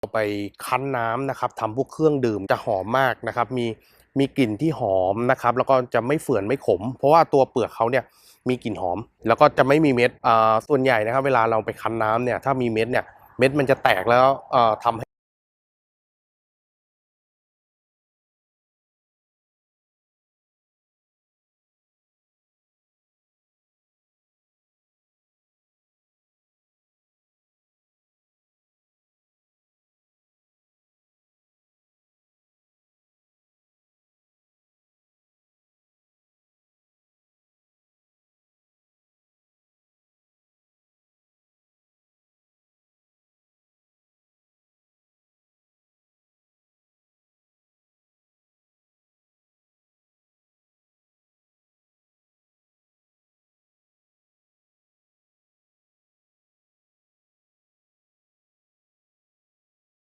เอาไปคั้นน้ำนะครับทำพวกเครื่องดื่มจะหอมมากนะครับ มีมีกลิ่นที่หอมนะครับ แล้วก็จะไม่เฝื่อนไม่ขม เพราะว่าตัวเปลือกเขาเนี่ยมีกลิ่นหอม แล้วก็จะไม่มีเม็ดอ่าส่วนใหญ่นะครับ เวลาเราไปคั้นน้ำเนี่ยถ้ามีเม็ดเนี่ยเม็ดมันจะแตกแล้วเอ่อทำให้